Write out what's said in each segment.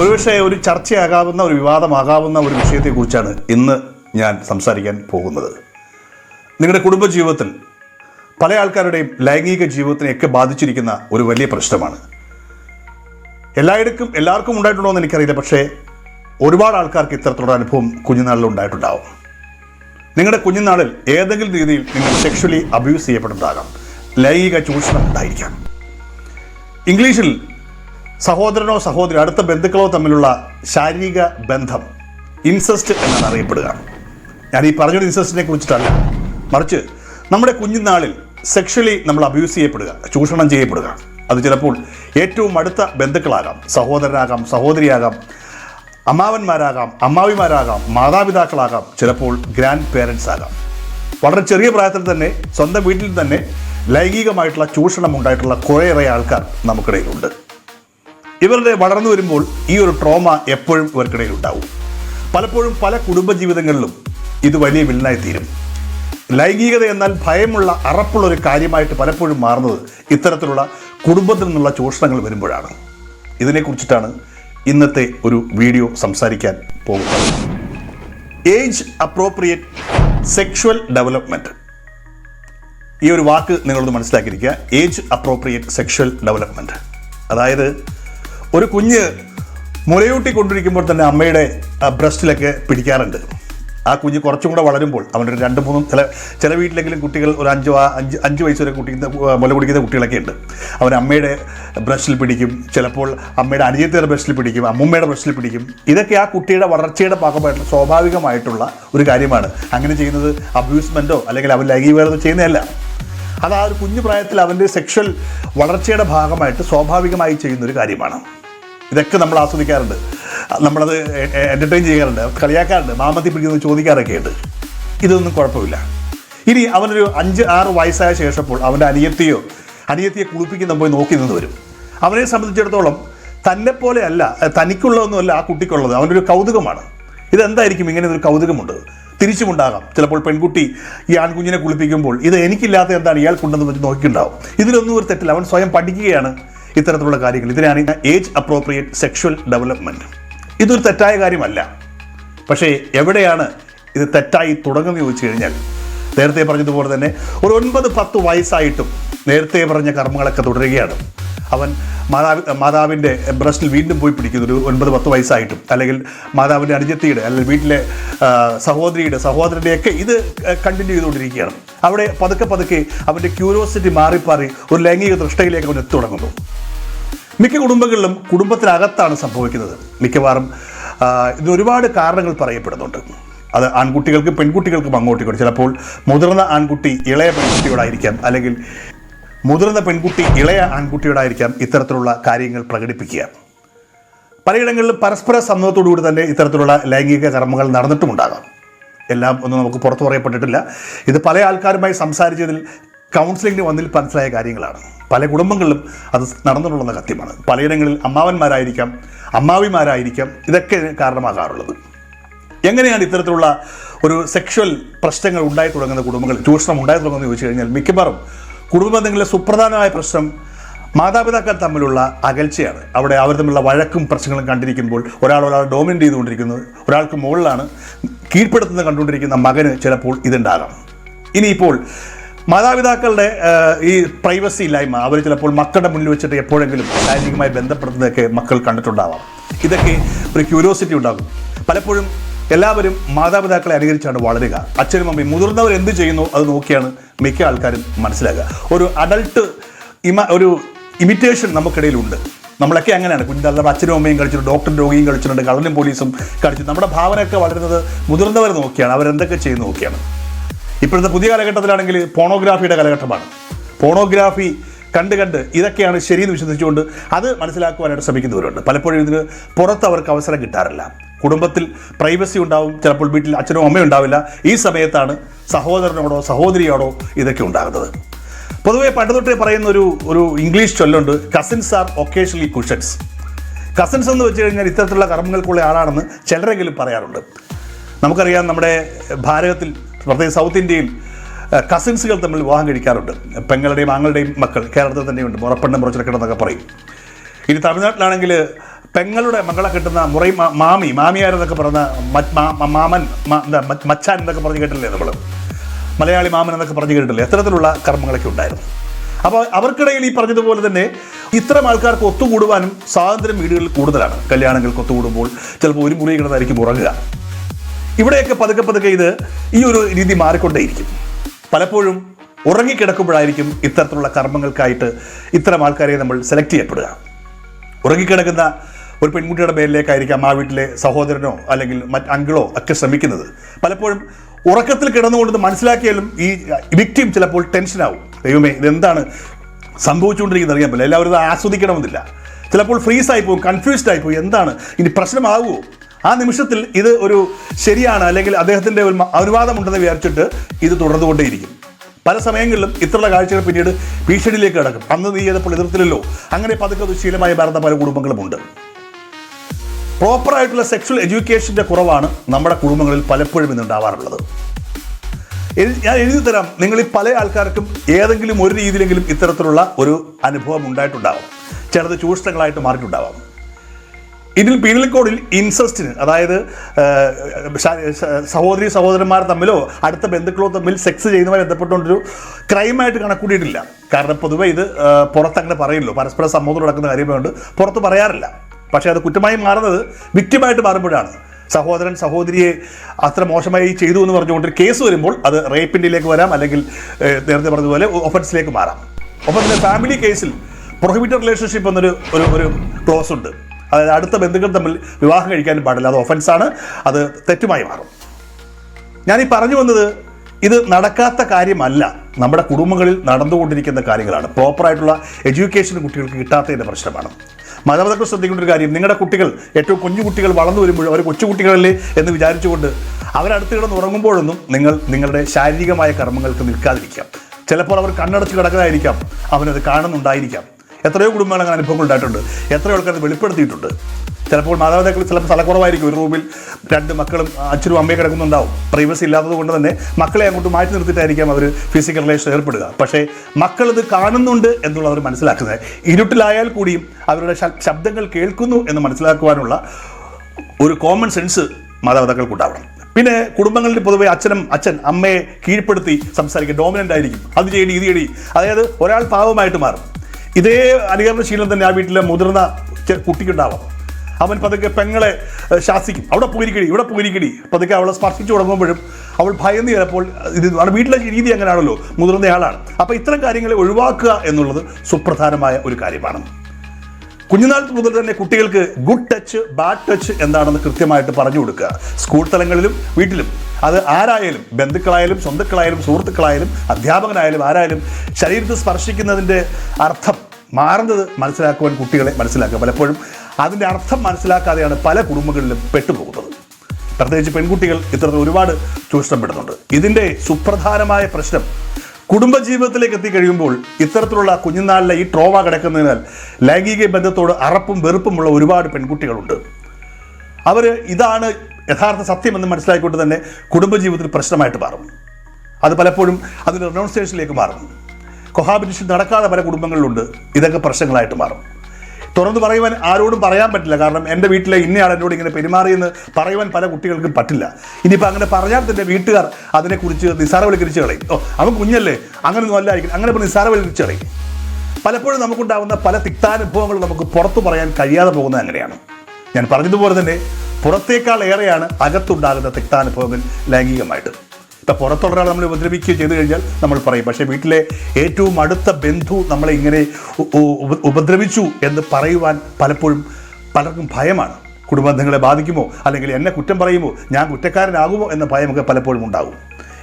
ഒരുപക്ഷെ ഒരു ചർച്ചയാകാവുന്ന ഒരു വിവാദമാകാവുന്ന ഒരു വിഷയത്തെക്കുറിച്ചാണ് ഇന്ന് ഞാൻ സംസാരിക്കാൻ പോകുന്നത്. നിങ്ങളുടെ കുടുംബജീവിതത്തിൽ പല ആൾക്കാരുടെയും ലൈംഗിക ജീവിതത്തിനെയൊക്കെ ബാധിച്ചിരിക്കുന്ന ഒരു വലിയ പ്രശ്നമാണ്. എല്ലായിടക്കും എല്ലാവർക്കും ഉണ്ടായിട്ടുണ്ടോ എന്ന് എനിക്കറിയില്ല പക്ഷേ ഒരുപാട് ആൾക്കാർക്ക് ഇത്തരത്തിലുള്ള അനുഭവം കുഞ്ഞുനാളിൽ ഉണ്ടായിട്ടുണ്ടാവും. നിങ്ങളുടെ കുഞ്ഞുനാളിൽ ഏതെങ്കിലും രീതിയിൽ നിങ്ങൾ സെക്ഷലി അബ്യൂസ് ചെയ്യപ്പെടുന്നതാകാം. ലൈംഗിക ചൂഷണം ഉണ്ടായിരിക്കാം. ഇംഗ്ലീഷിൽ സഹോദരനോ സഹോദരി അടുത്ത ബന്ധുക്കളോ തമ്മിലുള്ള ശാരീരിക ബന്ധം ഇൻസെസ്റ്റ് എന്നാണ് അറിയപ്പെടുക. ഞാൻ ഈ പറഞ്ഞൊരു ഇൻസെസ്റ്റിനെ കുറിച്ചിട്ടല്ല. മറിച്ച് നമ്മുടെ കുഞ്ഞുനാളിൽ സെക്ഷലി നമ്മൾ അബ്യൂസ് ചെയ്യപ്പെടുക ചൂഷണം ചെയ്യപ്പെടുക. അത് ചിലപ്പോൾ ഏറ്റവും അടുത്ത ബന്ധുക്കളാകാം. സഹോദരനാകാം സഹോദരിയാകാം അമ്മാവന്മാരാകാം അമ്മാവിമാരാകാം മാതാപിതാക്കളാകാം ചിലപ്പോൾ ഗ്രാൻഡ് പേരൻസ് ആകാം. വളരെ ചെറിയ പ്രായത്തിൽ തന്നെ സ്വന്തം വീട്ടിൽ തന്നെ ലൈംഗികമായിട്ടുള്ള ചൂഷണം ഉണ്ടായിട്ടുള്ള കുറേയേറെ ആൾക്കാർ നമുക്കിടയിലുണ്ട്. ഇവരുടെ വളർന്നു വരുമ്പോൾ ഈ ഒരു ട്രോമ എപ്പോഴും ഇവർക്കിടയിൽ ഉണ്ടാവും പലപ്പോഴും പല കുടുംബജീവിതങ്ങളിലും ഇത് വലിയ വില്ലനായി തീരും ലൈംഗികത എന്നാൽ ഭയമുള്ള അറപ്പുള്ള ഒരു കാര്യമായിട്ട് പലപ്പോഴും മാറുന്നത് ഇത്തരത്തിലുള്ള കുടുംബത്തിൽ നിന്നുള്ള ചൂഷണങ്ങൾ വരുമ്പോഴാണ്. ഇതിനെക്കുറിച്ചിട്ടാണ് ഇന്നത്തെ ഒരു വീഡിയോ സംസാരിക്കാൻ പോകുന്നത്. ഏജ് അപ്രോപ്രിയേറ്റ് സെക്ഷുവൽ ഡെവലപ്മെന്റ് ഈ ഒരു വാക്ക് നിങ്ങളൊന്ന് മനസ്സിലാക്കിയിരിക്കുക. ഏജ് അപ്രോപ്രിയേറ്റ് സെക്ഷൽ ഡെവലപ്മെന്റ് അതായത് ഒരു കുഞ്ഞ് മുലയൂട്ടി കൊണ്ടിരിക്കുമ്പോൾ തന്നെ അമ്മയുടെ ബ്രസ്റ്റിലൊക്കെ പിടിക്കാറുണ്ട്. ആ കുഞ്ഞ് കുറച്ചും കൂടെ വളരുമ്പോൾ അവനൊരു രണ്ട് മൂന്നും ചില ചില വീട്ടിലെങ്കിലും കുട്ടികൾ ഒരു അഞ്ച് അഞ്ച് അഞ്ച് വയസ്സ് വരെ കുട്ടിക്കുന്ന മുല കുടിക്കുന്ന കുട്ടികളൊക്കെ ഉണ്ട്. അവൻ അമ്മയുടെ ബ്രസ്റ്റിൽ പിടിക്കും ചിലപ്പോൾ അമ്മയുടെ അനിയത്തിയുടെ ബ്രസ്റ്റിൽ പിടിക്കും അമ്മുമ്മയുടെ ബ്രസ്റ്റിൽ പിടിക്കും. ഇതൊക്കെ ആ കുട്ടിയുടെ വളർച്ചയുടെ ഭാഗമായിട്ടുള്ള സ്വാഭാവികമായിട്ടുള്ള ഒരു കാര്യമാണ്. അങ്ങനെ ചെയ്യുന്നത് അബ്യൂസ്മെന്റോ അല്ലെങ്കിൽ അവൻ ലൈംഗികവേദന ചെയ്യുന്നതല്ല. അത് ആ ഒരു കുഞ്ഞു പ്രായത്തിൽ അവന്റെ സെക്ഷൽ വളർച്ചയുടെ ഭാഗമായിട്ട് സ്വാഭാവികമായി ചെയ്യുന്നൊരു കാര്യമാണ്. ഇതൊക്കെ നമ്മൾ ആസ്വദിക്കാറുണ്ട്. നമ്മളത് എന്റർടൈൻ ചെയ്യാറുണ്ട്. കളിയാക്കാറുണ്ട്. മാമത്തി പിടിക്കുന്നത് ചോദിക്കാറൊക്കെ ഉണ്ട് ഇതൊന്നും കുഴപ്പമില്ല. ഇനി അവനൊരു അഞ്ച് ആറ് വയസ്സായ ശേഷപ്പോൾ അവന്റെ അനിയത്തിയോ അനിയത്തിയെ കുളിപ്പിക്കുന്ന പോയി നോക്കി നിന്ന് വരും. അവനെ സംബന്ധിച്ചിടത്തോളം തന്നെ പോലെ അല്ല തനിക്കുള്ളതൊന്നുമല്ല ആ കുട്ടിക്കുള്ളത്. അവനൊരു കൗതുകമാണ്. ഇതെന്തായിരിക്കും? ഇങ്ങനെ ഒരു കൗതുകമുണ്ട്. തിരിച്ചുമുണ്ടാകാം. ചിലപ്പോൾ പെൺകുട്ടി ഈ ആൺകുഞ്ഞിനെ കുളിപ്പിക്കുമ്പോൾ ഇത് എനിക്കില്ലാത്ത എന്താണ്? ഇയാൾക്കുണ്ടെന്ന് വെച്ച് നോക്കിയിട്ടുണ്ടാവും. ഇതിലൊന്നും ഒരു തെറ്റില്ല. അവൻ സ്വയം പഠിക്കുകയാണ്. ഇത്തരത്തിലുള്ള കാര്യങ്ങൾ. ഇതിനാണ് ഏജ് അപ്രോപ്രിയേറ്റ് സെക്ഷൽ ഡെവലപ്മെന്റ് ഇതൊരു തെറ്റായ കാര്യമല്ല. പക്ഷേ എവിടെയാണ് ഇത് തെറ്റായി തുടങ്ങുന്നത് ചോദിച്ചു കഴിഞ്ഞാൽ നേരത്തെ പറഞ്ഞതുപോലെ തന്നെ ഒരു ഒൻപത് പത്ത് വയസ്സായിട്ടും നേരത്തെ പറഞ്ഞ കർമ്മങ്ങളൊക്കെ തുടരുകയാണ്. അവൻ മാതാവ് മാതാവിന്റെ ബ്രസ്റ്റിൽ വീണ്ടും പോയി പിടിക്കുന്നു. ഒരു ഒൻപത് പത്ത് വയസ്സായിട്ടും. അല്ലെങ്കിൽ മാതാവിന്റെ അനുജത്തിയുടെ അല്ലെങ്കിൽ വീട്ടിലെ സഹോദരിയുടെ സഹോദരന്റെയൊക്കെ ഇത് കണ്ടിന്യൂ ചെയ്തുകൊണ്ടിരിക്കുകയാണ്. അവിടെ പതുക്കെ പതുക്കെ അവന്റെ ക്യൂരിയോസിറ്റി മാറിപ്പാറി ഒരു ലൈംഗിക ദൃഷ്ടയിലേക്ക് അവൻ എത്തുടങ്ങുന്നു മിക്ക കുടുംബങ്ങളിലും കുടുംബത്തിനകത്താണ് സംഭവിക്കുന്നത്. മിക്കവാറും ഇതിന് ഒരുപാട് കാരണങ്ങൾ പറയപ്പെടുന്നുണ്ട്. അത് ആൺകുട്ടികൾക്കും പെൺകുട്ടികൾക്കും അങ്ങോട്ടും ഇങ്ങോട്ടും. ചിലപ്പോൾ മുതിർന്ന ആൺകുട്ടി ഇളയ പെൺകുട്ടിയോടായിരിക്കാം. അല്ലെങ്കിൽ മുതിർന്ന പെൺകുട്ടി ഇളയ ആൺകുട്ടിയോടായിരിക്കാം ഇത്തരത്തിലുള്ള കാര്യങ്ങൾ പ്രകടിപ്പിക്കുക. പലയിടങ്ങളിലും പരസ്പര സമ്മതത്തോടുകൂടി തന്നെ ഇത്തരത്തിലുള്ള ലൈംഗിക കർമ്മങ്ങൾ നടന്നിട്ടുമുണ്ടാകാം. എല്ലാം ഒന്നും നമുക്ക് പുറത്തു പറയപ്പെട്ടിട്ടില്ല. ഇത് പല ആൾക്കാരുമായി സംസാരിച്ചതിൽ കൗൺസിലിംഗിന് വന്നിൽ മനസ്സിലായ കാര്യങ്ങളാണ്. പല കുടുംബങ്ങളിലും അത് നടന്നിട്ടുള്ള കത്യമാണ് പലയിടങ്ങളിൽ അമ്മാവന്മാരായിരിക്കാം അമ്മാവിമാരായിരിക്കാം ഇതൊക്കെ കാരണമാകാറുള്ളത്. എങ്ങനെയാണ് ഇത്തരത്തിലുള്ള ഒരു സെക്ഷൽ പ്രശ്നങ്ങൾ ഉണ്ടായി തുടങ്ങുന്ന കുടുംബങ്ങൾ ചൂഷണം ഉണ്ടായി തുടങ്ങുന്നത് ചോദിച്ചു കഴിഞ്ഞാൽ മിക്കവാറും കുടുംബ ബന്ധങ്ങളിലെ സുപ്രധാനമായ പ്രശ്നം മാതാപിതാക്കൾ തമ്മിലുള്ള അകൽച്ചയാണ്. അവിടെ അവർ തമ്മിലുള്ള വഴക്കും പ്രശ്നങ്ങളും കണ്ടിരിക്കുമ്പോൾ ഒരാൾ ഒരാൾ ഡോമിനേറ്റ് ചെയ്തുകൊണ്ടിരിക്കുന്നത് ഒരാൾക്ക് മുകളിലാണ് കീഴ്പ്പെടുത്തുന്നത് കണ്ടുകൊണ്ടിരിക്കുന്ന മകന് ചിലപ്പോൾ ഇതുണ്ടാകാം. ഇനിയിപ്പോൾ മാതാപിതാക്കളുടെ ഈ പ്രൈവസി ഇല്ലായ്മ അവർ ചിലപ്പോൾ മക്കളുടെ മുന്നിൽ വെച്ചിട്ട് എപ്പോഴെങ്കിലും ശാരീരികമായി ബന്ധപ്പെടുന്നതൊക്കെ മക്കൾ കണ്ടിട്ടുണ്ടാവാം. ഇതൊക്കെ ഒരു ക്യൂരിയോസിറ്റി ഉണ്ടാകും. പലപ്പോഴും എല്ലാവരും മാതാപിതാക്കളെ അനുകരിച്ചാണ് വളരുക. അച്ഛനും അമ്മയും മുതിർന്നവർ എന്ത് ചെയ്യുന്നു അത് നോക്കിയാണ് മിക്ക ആൾക്കാരും മനസ്സിലാക്കുക ഒരു അഡൾട്ട് ഇമ ഒരു ഇമിറ്റേഷൻ നമുക്കിടയിലുണ്ട്. നമ്മളൊക്കെ അങ്ങനെയാണ്. കുഞ്ഞിന്റെ അച്ഛനും അമ്മയും കളിച്ചിട്ടുണ്ട് ഡോക്ടർ രോഗിയും കളിച്ചിട്ടുണ്ട് കള്ളനും പോലീസും കളിച്ചു. നമ്മുടെ ഭാവനയൊക്കെ വളരുന്നത് മുതിർന്നവർ നോക്കിയാണ്. അവരെന്തൊക്കെ ചെയ്യുന്ന നോക്കിയാണ്. ഇപ്പോഴത്തെ പുതിയ കാലഘട്ടത്തിലാണെങ്കിൽ പോണോഗ്രാഫിയുടെ കാലഘട്ടമാണ്. പോണോഗ്രാഫി കണ്ട് കണ്ട് ഇതൊക്കെയാണ് ശരിയെന്ന് വിശ്വസിച്ചുകൊണ്ട് അത് മനസ്സിലാക്കുവാനായിട്ട് ശ്രമിക്കുന്നവരുണ്ട്. പലപ്പോഴും ഇതിന് പുറത്ത് അവർക്ക് അവസരം കിട്ടാറില്ല. കുടുംബത്തിൽ പ്രൈവസി ഉണ്ടാവും ചിലപ്പോൾ വീട്ടിൽ അച്ഛനോ അമ്മയോ ഉണ്ടാവില്ല. ഈ സമയത്താണ് സഹോദരനോടോ സഹോദരിയോടോ ഇതൊക്കെ ഉണ്ടാകുന്നത്. പൊതുവേ പണ്ട് തൊട്ടേ പറയുന്ന ഒരു ഒരു English ചൊല്ലുണ്ട് cousins are occasionally cushions cousins എന്ന് വെച്ച് കഴിഞ്ഞാൽ ഇത്തരത്തിലുള്ള കർമ്മങ്ങൾക്കുള്ള ആളാണെന്ന് ചിലരെങ്കിലും പറയാറുണ്ട്. നമുക്കറിയാം നമ്മുടെ ഭാരതത്തിൽ പ്രത്യേകിച്ച് സൗത്ത് ഇന്ത്യയിൽ കസിൻസുകൾ തമ്മിൽ വിവാഹം കഴിക്കാറുണ്ട്. പെങ്ങളുടെയും ആങ്ങളുടെയും മക്കൾ കേരളത്തിൽ തന്നെയുണ്ട്. മുറപ്പെണ്ണ് മുറച്ചിലക്കണം എന്നൊക്കെ പറയും. ഇനി തമിഴ്നാട്ടിലാണെങ്കിൽ പെങ്ങളുടെ മകളെ കിട്ടുന്ന മുറി മാമി മാമിയാരെന്നൊക്കെ പറഞ്ഞ മാമൻ മച്ചാൻ എന്നൊക്കെ പറഞ്ഞ് കേട്ടില്ലേ നമ്മൾ മലയാളി മാമൻ എന്നൊക്കെ പറഞ്ഞ് കേട്ടിട്ടില്ലേ അത്തരത്തിലുള്ള കർമ്മങ്ങളൊക്കെ ഉണ്ടായിരുന്നു. അപ്പോൾ അവർക്കിടയിൽ ഈ പറഞ്ഞതുപോലെ തന്നെ ഇത്തരം ആൾക്കാർക്ക് ഒത്തുകൂടുവാനും സ്വാതന്ത്ര്യം വീടുകളിൽ കൂടുതലാണ്. കല്യാണങ്ങൾക്ക് ഒത്തുകൂടുമ്പോൾ ചിലപ്പോൾ ഒരു മുറി കിടന്നായിരിക്കും ഉറങ്ങുക. ഇവിടെയൊക്കെ പതുക്കെ പതുക്കെ ഇത് ഈ ഒരു രീതി മാറിക്കൊണ്ടേയിരിക്കും. പലപ്പോഴും ഉറങ്ങിക്കിടക്കുമ്പോഴായിരിക്കും ഇത്തരത്തിലുള്ള കർമ്മങ്ങൾക്കായിട്ട് ഇത്തരം ആൾക്കാരെ നമ്മൾ സെലക്ട് ചെയ്യപ്പെടുക. ഉറങ്ങിക്കിടക്കുന്ന ഒരു പെൺകുട്ടിയുടെ മേലിലേക്കായിരിക്കാം ആ വീട്ടിലെ സഹോദരനോ അല്ലെങ്കിൽ മറ്റ് അങ്കിളോ ഒക്കെ ശ്രമിക്കുന്നത്. പലപ്പോഴും ഉറക്കത്തിൽ കിടന്നുകൊണ്ട് മനസ്സിലാക്കിയാലും ഈ വിക്ടിം ചിലപ്പോൾ ടെൻഷനാവും ദൈവമേ ഇതെന്താണ് സംഭവിച്ചുകൊണ്ടിരിക്കുന്നത് അറിയാൻ പറ്റില്ല. എല്ലാവരും ഇത് ആസ്വദിക്കണമെന്നില്ല. ചിലപ്പോൾ ഫ്രീസ് പോകും കൺഫ്യൂസ്ഡ് ആയി പോകും. എന്താണ്? ഇനി പ്രശ്നമാകുമോ? ആ നിമിഷത്തിൽ ഇത് ഒരു ശരിയാണ് അല്ലെങ്കിൽ അദ്ദേഹത്തിന്റെ ഒരു അനുവാദമുണ്ടെന്ന് വിചാരിച്ചിട്ട് ഇത് തുടർന്നുകൊണ്ടേയിരിക്കും. പല സമയങ്ങളിലും ഇത്തരമുള്ള കാഴ്ചകൾ പിന്നീട് ഭീഷണിയിലേക്ക് കിടക്കും. അന്ന് നീ ചെയ്തപ്പോൾ എതിർത്തില്ലല്ലോ. അങ്ങനെ പതുക്കെ ദുശീലമായി ശീലമായി മാറുന്ന പല കുടുംബങ്ങളുമുണ്ട് പ്രോപ്പറായിട്ടുള്ള സെക്ഷൽ എഡ്യൂക്കേഷന്റെ കുറവാണ് നമ്മുടെ കുടുംബങ്ങളിൽ പലപ്പോഴും ഇന്നുണ്ടാവാറുള്ളത് ഞാൻ എഴുതി തരാം. നിങ്ങൾ ഈ പല ആൾക്കാർക്കും ഏതെങ്കിലും ഒരു രീതിയിലെങ്കിലും ഇത്തരത്തിലുള്ള ഒരു അനുഭവം ഉണ്ടായിട്ടുണ്ടാവും. ചിലത് ചൂഷണങ്ങളായിട്ട് മാറിയിട്ടുണ്ടാവാം. ഇതിൽ പീനൽ കോഡിൽ ഇൻസസ്റ്റിന് അതായത് സഹോദരി സഹോദരന്മാർ തമ്മിലോ അടുത്ത ബന്ധുക്കളോ തമ്മിൽ സെക്സ് ചെയ്യുന്നവരെ ബന്ധപ്പെട്ടുകൊണ്ടൊരു ക്രൈമായിട്ട് കണക്കൂട്ടിയിട്ടില്ല. കാരണം പൊതുവേ ഇത് പുറത്തങ്ങനെ പറയില്ലോ പരസ്പര സമ്മതം നടക്കുന്ന കാര്യമായതുകൊണ്ട് പുറത്ത് പറയാറില്ല. പക്ഷേ അത് കുറ്റമായി മാറുന്നത് വിക്റ്റിമായിട്ട് മാറുമ്പോഴാണ്. സഹോദരൻ സഹോദരിയെ അത്ര മോശമായി ചെയ്തു എന്ന് പറഞ്ഞുകൊണ്ട് കേസ് വരുമ്പോൾ അത് റേപ്പിന്റെയിലേക്ക് വരാം അല്ലെങ്കിൽ നേരത്തെ പറഞ്ഞതുപോലെ ഒഫൻസിലേക്ക് മാറാം. ഒപ്പം ഫാമിലി കേസിൽ പ്രൊഹിബിറ്റഡ് റിലേഷൻഷിപ്പ് എന്നൊരു ഒരു ഒരു ക്ലോസ് ഉണ്ട്. അതായത് അടുത്ത ബന്ധുക്കൾ തമ്മിൽ വിവാഹം കഴിക്കാനും പാടില്ല. അത് ഒഫൻസാണ് അത് തെറ്റുമായി മാറും. ഞാൻ ഈ പറഞ്ഞു വന്നത് ഇത് നടക്കാത്ത കാര്യമല്ല. നമ്മുടെ കുടുംബങ്ങളിൽ നടന്നുകൊണ്ടിരിക്കുന്ന കാര്യങ്ങളാണ്. പ്രോപ്പറായിട്ടുള്ള എഡ്യൂക്കേഷൻ കുട്ടികൾക്ക് കിട്ടാത്തതിന്റെ പ്രശ്നമാണ്. മാതാപിതാക്കൾ ശ്രദ്ധിക്കേണ്ട ഒരു കാര്യം നിങ്ങളുടെ കുട്ടികൾ ഏറ്റവും കുഞ്ഞു കുട്ടികൾ വളർന്നു വരുമ്പോഴും അവർ കൊച്ചു കുട്ടികളല്ലേ എന്ന് വിചാരിച്ചുകൊണ്ട് അവരടുത്ത് കിടന്ന് ഉറങ്ങുമ്പോഴൊന്നും നിങ്ങൾ നിങ്ങളുടെ ശാരീരികമായ കർമ്മങ്ങൾക്ക് നിൽക്കാതിരിക്കാം. ചിലപ്പോൾ അവർ കണ്ണടച്ച് കിടക്കുന്നതായിരിക്കാം അവനത് കാണുന്നുണ്ടായിരിക്കാം. എത്രയോ കുടുംബങ്ങൾ അങ്ങനെ അനുഭവങ്ങൾ ഉണ്ടായിട്ടുണ്ട്. എത്രയോ ആൾക്കാർ വെളിപ്പെടുത്തിയിട്ടുണ്ട്. ചിലപ്പോൾ മാതാപിതാക്കൾ ചിലപ്പോൾ സ്ഥലക്കുറവായിരിക്കും ഒരു റൂമിൽ രണ്ട് മക്കളും അച്ഛനും അമ്മയും കിടക്കുന്നുണ്ടാവും. പ്രൈവസി ഇല്ലാത്തത് കൊണ്ട് തന്നെ മക്കളെ അങ്ങോട്ട് മാറ്റി നിർത്തിയിട്ടായിരിക്കാം അവർ ഫിസിക്കൽ റിലേഷൻ ഏർപ്പെടുക. പക്ഷേ മക്കളിത് കാണുന്നുണ്ട് എന്നുള്ളത് അവർ മനസ്സിലാക്കുന്നത്. ഇരുട്ടിലായാൽ കൂടിയും അവരുടെ ശബ്ദങ്ങൾ കേൾക്കുന്നു എന്ന് മനസ്സിലാക്കുവാനുള്ള ഒരു കോമൺ സെൻസ് മാതാപിതാക്കൾക്കുണ്ടാവണം പിന്നെ കുടുംബങ്ങളിൽ പൊതുവേ അച്ഛനും അച്ഛൻ അമ്മയെ കീഴ്പ്പെടുത്തി സംസാരിക്കുക ഡോമിനന്റ് ആയിരിക്കും. അത് ചെയ്യടി ഇത് ചെയ്യടി. അതായത് ഒരാൾ പാവമായിട്ട് മാറും. ഇതേ അനുകരണശീലം തന്നെ ആ വീട്ടിലെ മുതിർന്ന കുട്ടിക്കുണ്ടാവാം. അവൻ പതുക്കെ പെങ്ങളെ ശാസിക്കും. അവിടെ പോയിരിക്കടി ഇവിടെ പോയിരിക്കടി പതുക്കെ അവളെ സ്പർശിച്ചു തുടങ്ങുമ്പോഴും അവൾ ഭയന്ന് ചിലപ്പോൾ ഇത് വീട്ടിലെ രീതി അങ്ങനെയാണല്ലോ മുതിർന്നയാളാണ് അപ്പോൾ ഇത്തരം കാര്യങ്ങളെ ഒഴിവാക്കുക എന്നുള്ളത് സുപ്രധാനമായ ഒരു കാര്യമാണ്. കുഞ്ഞുനാൾ മുതൽ തന്നെ കുട്ടികൾക്ക് ഗുഡ് ടച്ച് ബാഡ് ടച്ച് എന്താണെന്ന് കൃത്യമായിട്ട് പറഞ്ഞു കൊടുക്കുക. സ്കൂൾ തലങ്ങളിലും വീട്ടിലും. അത് ആരായാലും ബന്ധുക്കളായാലും സ്വന്തക്കളായാലും സുഹൃത്തുക്കളായാലും അധ്യാപകനായാലും ആരായാലും ശരീരത്തിൽ സ്പർശിക്കുന്നതിന്റെ അർത്ഥം മാറുന്നത് മനസ്സിലാക്കുവാൻ കുട്ടികളെ മനസ്സിലാക്കുക. പലപ്പോഴും അതിന്റെ അർത്ഥം മനസ്സിലാക്കാതെയാണ് പല കുടുംബങ്ങളിലും പെട്ടുപോകുന്നത്. പ്രത്യേകിച്ച് പെൺകുട്ടികൾ ഇത്തരത്തിൽ ഒരുപാട് ചൂഷണപ്പെടുന്നുണ്ട്. ഇതിന്റെ സുപ്രധാനമായ പ്രശ്നം കുടുംബജീവിതത്തിലേക്ക് എത്തിക്കഴിയുമ്പോൾ ഇത്തരത്തിലുള്ള കുഞ്ഞുനാളിലെ ഈ ട്രോമ കിടക്കുന്നതിനാൽ ലൈംഗിക ബന്ധത്തോട് അറപ്പും വെറുപ്പുമുള്ള ഒരുപാട് പെൺകുട്ടികളുണ്ട്. അവർ ഇതാണ് യഥാർത്ഥ സത്യമെന്ന് മനസ്സിലാക്കിക്കൊണ്ട് തന്നെ കുടുംബജീവിതത്തിൽ പ്രശ്നമായിട്ട് മാറും അത് പലപ്പോഴും അതിന്റെ റിനൗൺസിയേഷനിലേക്ക് മാറും കൊഹാബിറ്റേഷൻ നടക്കാതെ പല കുടുംബങ്ങളിലുണ്ട്. ഇതൊക്കെ പ്രശ്നങ്ങളായിട്ട് മാറും. തുറന്നു പറയുവാൻ ആരോടും പറയാൻ പറ്റില്ല. കാരണം എന്റെ വീട്ടിലെ ഇന്നയാൾ എന്നോട് ഇങ്ങനെ പെരുമാറിയെന്ന് പറയുവാൻ പല കുട്ടികൾക്കും പറ്റില്ല. ഇനിയിപ്പോൾ അങ്ങനെ പറഞ്ഞാൽ തന്നെ വീട്ടുകാർ അതിനെക്കുറിച്ച് നിസ്സാരവൽക്കരിച്ച് കളയും. ഓ അവൻ കുഞ്ഞല്ലേ? അങ്ങനെ ഒന്നും അല്ലായിരിക്കും അങ്ങനെ ഇപ്പോൾ നിസ്സാരവൽക്കരിച്ച് കളയും. പലപ്പോഴും നമുക്കുണ്ടാകുന്ന പല തിക്താനുഭവങ്ങൾ നമുക്ക് പുറത്തു പറയാൻ കഴിയാതെ പോകുന്നത് അങ്ങനെയാണ്. ഞാൻ പറഞ്ഞതുപോലെ തന്നെ പുറത്തേക്കാൾ ഏറെയാണ് അകത്തുണ്ടാകുന്ന തിക്താനുഭവങ്ങൾ ലൈംഗികമായിട്ട്. പുറത്തുള്ള ഒരാൾ നമ്മൾ ഉപദ്രവിക്കുകയോ ചെയ്തു കഴിഞ്ഞാൽ നമ്മൾ പറയും. പക്ഷേ വീട്ടിലെ ഏറ്റവും അടുത്ത ബന്ധു നമ്മളെ ഇങ്ങനെ ഉപദ്രവിച്ചു എന്ന് പറയുവാൻ പലപ്പോഴും പലർക്കും ഭയമാണ്. കുടുംബബന്ധങ്ങളെ ബാധിക്കുമോ? അല്ലെങ്കിൽ എന്നെ കുറ്റം പറയുമോ? ഞാൻ കുറ്റക്കാരനാകുമോ എന്ന ഭയമൊക്കെ പലപ്പോഴും ഉണ്ടാകും.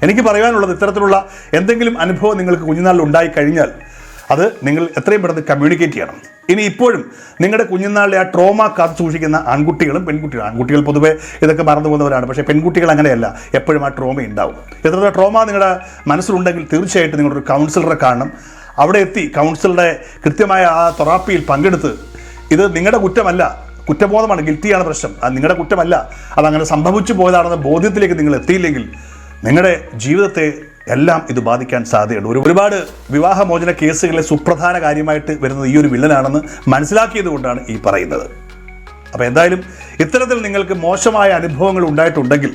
എനിക്ക് പറയാനുള്ളത് ഇത്തരത്തിലുള്ള എന്തെങ്കിലും അനുഭവം നിങ്ങൾക്ക് കുഞ്ഞുനാളിൽ ഉണ്ടായി കഴിഞ്ഞാൽ അത് നിങ്ങൾ എത്രയും പെട്ടെന്ന് കമ്മ്യൂണിക്കേറ്റ് ചെയ്യണം. ഇനി ഇപ്പോഴും നിങ്ങളുടെ കുഞ്ഞുനാളിലെ ആ ട്രോമ കാത്തു സൂക്ഷിക്കുന്ന ആൺകുട്ടികളും പെൺകുട്ടികളും ആൺകുട്ടികൾ പൊതുവെ ഇതൊക്കെ മറന്നു പോകുന്നവരാണ്. പക്ഷേ പെൺകുട്ടികൾ അങ്ങനെയല്ല എപ്പോഴും ആ ട്രോമ ഉണ്ടാവും. എത്ര ട്രോമ നിങ്ങളുടെ മനസ്സിലുണ്ടെങ്കിൽ തീർച്ചയായിട്ടും നിങ്ങളൊരു കൗൺസിലറെ കാണണം. അവിടെ എത്തി കൗൺസിലറുടെ കൃത്യമായ ആ തെറാപ്പിയിൽ പങ്കെടുത്ത് ഇത് നിങ്ങളുടെ കുറ്റമല്ല കുറ്റബോധമാണ് ഗിൽറ്റിയാണ് പ്രശ്നം. അത് നിങ്ങളുടെ കുറ്റമല്ല അതങ്ങനെ സംഭവിച്ചു പോയതാണെന്ന ബോധ്യത്തിലേക്ക് നിങ്ങൾ എത്തിയില്ലെങ്കിൽ നിങ്ങളുടെ ജീവിതത്തെ എല്ലാം ഇത് ബാധിക്കാൻ സാധ്യതയുണ്ട്. ഒരു ഒരുപാട് വിവാഹമോചന കേസുകളിലെ സുപ്രധാന കാര്യമായിട്ട് വരുന്നത് ഈ ഒരു വില്ലനാണെന്ന് മനസ്സിലാക്കിയത് കൊണ്ടാണ് ഈ പറയുന്നത്. അപ്പോൾ എന്തായാലും ഇത്തരത്തിൽ നിങ്ങൾക്ക് മോശമായ അനുഭവങ്ങൾ ഉണ്ടായിട്ടുണ്ടെങ്കിൽ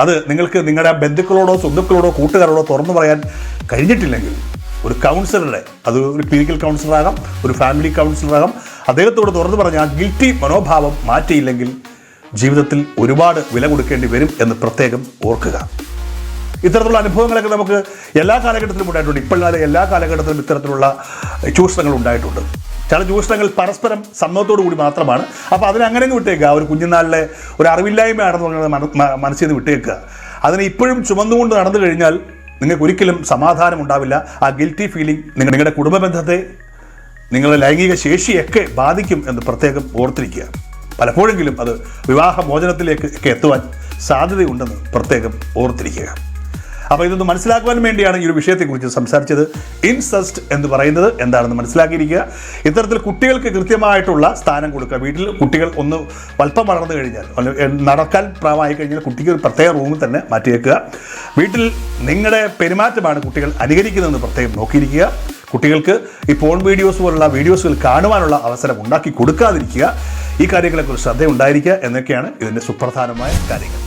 അത് നിങ്ങൾക്ക് നിങ്ങളുടെ ബന്ധുക്കളോടോ സ്വന്തുക്കളോടോ കൂട്ടുകാരോടോ തുറന്നു പറയാൻ കഴിഞ്ഞിട്ടില്ലെങ്കിൽ ഒരു കൗൺസിലറുടെ അത് ഒരു ക്ലിനിക്കൽ കൗൺസിലറാകാം ഒരു ഫാമിലി കൗൺസിലറാകാം അദ്ദേഹത്തോട് തുറന്നു പറഞ്ഞ ആ ഗിൽറ്റി മനോഭാവം മാറ്റിയില്ലെങ്കിൽ ജീവിതത്തിൽ ഒരുപാട് വില കൊടുക്കേണ്ടി വരും എന്ന് പ്രത്യേകം ഓർക്കുക. ഇത്തരത്തിലുള്ള അനുഭവങ്ങളൊക്കെ നമുക്ക് എല്ലാ കാലഘട്ടത്തിലും ഉണ്ടായിട്ടുണ്ട്. ഇപ്പോഴാതെ എല്ലാ കാലഘട്ടത്തിലും ഇത്തരത്തിലുള്ള ചൂഷണങ്ങൾ ഉണ്ടായിട്ടുണ്ട്. ചില ചൂഷണങ്ങൾ പരസ്പരം സമ്മതത്തോടു കൂടി മാത്രമാണ്. അപ്പോൾ അതിനങ്ങനെ വിട്ടേക്കുക ഒരു കുഞ്ഞുനാളിലെ ഒരു അറിവില്ലായ്മയാണെന്ന് മ- മനസ്സിൽ നിന്ന് വിട്ടേക്കുക അതിനെ ഇപ്പോഴും ചുമന്നുകൊണ്ട് നടന്നു കഴിഞ്ഞാൽ നിങ്ങൾക്ക് ഒരിക്കലും സമാധാനം ഉണ്ടാവില്ല. ആ ഗിൽറ്റി ഫീലിംഗ് നിങ്ങളുടെ കുടുംബ ബന്ധത്തെ നിങ്ങളുടെ ലൈംഗിക ശേഷിയൊക്കെ ബാധിക്കും എന്ന് പ്രത്യേകം ഓർത്തിരിക്കുക. പലപ്പോഴെങ്കിലും അത് വിവാഹ മോചനത്തിലേക്ക് ഒക്കെ എത്തുവാൻ സാധ്യതയുണ്ടെന്ന് പ്രത്യേകം ഓർത്തിരിക്കുക. അപ്പോൾ ഇതൊന്ന് മനസ്സിലാക്കുവാൻ വേണ്ടിയാണ് ഈ ഒരു വിഷയത്തെക്കുറിച്ച് സംസാരിച്ചത്. ഇൻസസ്റ്റ് എന്ന് പറയുന്നത് എന്താണെന്ന് മനസ്സിലാക്കിയിരിക്കുക. ഇത്തരത്തിൽ കുട്ടികൾക്ക് കൃത്യമായിട്ടുള്ള സ്ഥാനം കൊടുക്കുക. വീട്ടിൽ കുട്ടികൾ ഒന്ന് വൽപ്പം വളർന്നു കഴിഞ്ഞാൽ നടക്കാൻ പ്രായമായി കഴിഞ്ഞാൽ കുട്ടിക്ക് ഒരു പ്രത്യേക റൂമിൽ തന്നെ മാറ്റിയേക്കുക വീട്ടിൽ നിങ്ങളുടെ പെരുമാറ്റമാണ് കുട്ടികൾ അനുകരിക്കുന്നതെന്ന് പ്രത്യേകം നോക്കിയിരിക്കുക. കുട്ടികൾക്ക് ഈ ഫോൺ വീഡിയോസ് പോലുള്ള വീഡിയോസുകൾ കാണുവാനുള്ള അവസരം ഉണ്ടാക്കി കൊടുക്കാതിരിക്കുക. ഈ കാര്യങ്ങളെക്കുറിച്ച് ശ്രദ്ധയുണ്ടായിരിക്കുക എന്നൊക്കെയാണ് ഇതിന്റെ സുപ്രധാനമായ കാര്യങ്ങൾ.